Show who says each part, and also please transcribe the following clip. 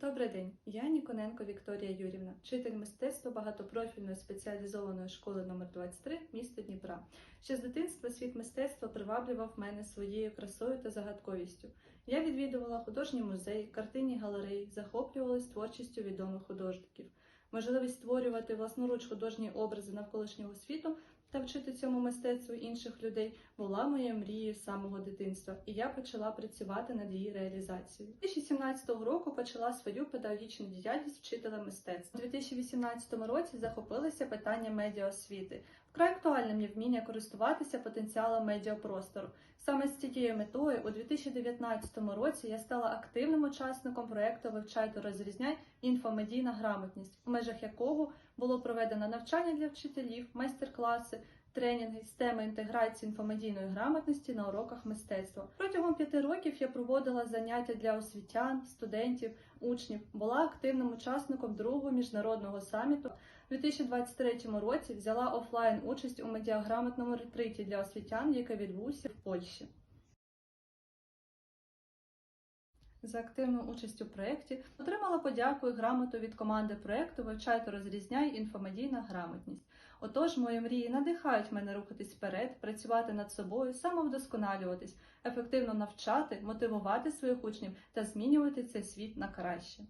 Speaker 1: Добрий день, я Ніконенко Вікторія Юрівна, вчитель мистецтва багатопрофільної спеціалізованої школи номер 23 міста Дніпра. Ще з дитинства світ мистецтва приваблював мене своєю красою та загадковістю. Я відвідувала художні музеї, картинні галереї, захоплювалась творчістю відомих художників. Можливість створювати власноруч художні образи навколишнього світу та вчити цьому мистецтву інших людей була моєю мрією з самого дитинства, і я почала працювати над її реалізацією. 2017 року почала свою педагогічну діяльність вчителя мистецтва. У 2018 році захопилася питання медіаосвіти. Вкрай актуальним є вміння користуватися потенціалом медіапростору. Саме з цією метою у 2019 році я стала активним учасником проєкту Вивчай та розрізняй інфомедійна грамотність, в межах якого було проведено навчання для вчителів, майстер-класи, тренінги з теми інтеграції інфомедійної грамотності на уроках мистецтва. Протягом п'яти років я проводила заняття для освітян, студентів, учнів, була активним учасником другого міжнародного саміту. У 2023 році взяла офлайн участь у медіаграмотному ретриті для освітян, який відбувся в Польщі. За активну участь у проєкті отримала подяку і грамоту від команди проєкту Вивчай та розрізняй інфомедійна грамотність. Отож, мої мрії надихають мене рухатись вперед, працювати над собою, самовдосконалюватись, ефективно навчати, мотивувати своїх учнів та змінювати цей світ на краще.